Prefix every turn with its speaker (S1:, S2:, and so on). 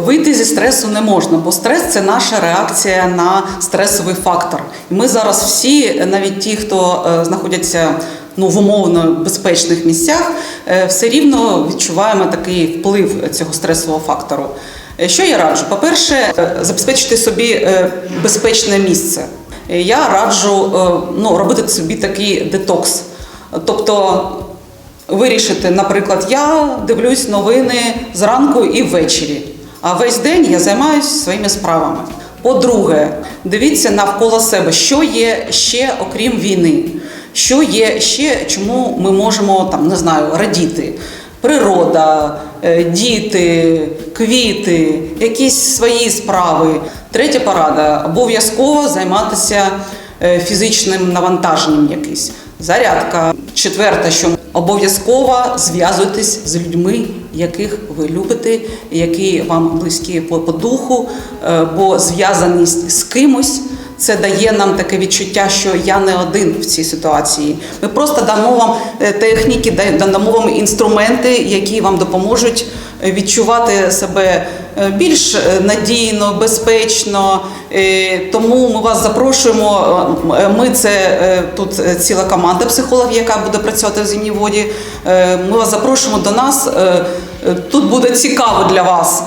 S1: вийти зі стресу не можна, бо стрес це наша реакція на стресовий фактор. І ми зараз всі, навіть ті, хто е, знаходяться ну, в умовно безпечних місцях, е, все рівно відчуваємо такий вплив цього стресового фактору. Е, Що я раджу? По-перше, забезпечити собі безпечне місце. Я раджу ну, робити собі такий детокс. Тобто вирішити, наприклад, я дивлюсь новини зранку і ввечері, а весь день я займаюся своїми справами. По-друге, дивіться навколо себе, що є ще окрім війни, що є ще, чому ми можемо там не знаю радіти. Природа, е, діти, квіти, якісь свої справи. Третя порада обов'язково займатися е, фізичним навантаженням якимось. Зарядка. Четверте, що обов'язково зв'язуйтесь з людьми, яких ви любите, які вам близькі по, по духу, е, бо зв'язаність з кимось. Це дає нам таке відчуття, що я не один в цій ситуації. Ми просто дамо вам е, техніки, дамо вам інструменти, які вам допоможуть е, відчувати себе більш е, надійно, безпечно. Е, Тому ми вас запрошуємо. Е, Ми це е, тут е, ціла команда психологів, яка буде працювати в зимній воді. Е, Ми вас запрошуємо до нас. Е, е, Тут буде цікаво для вас.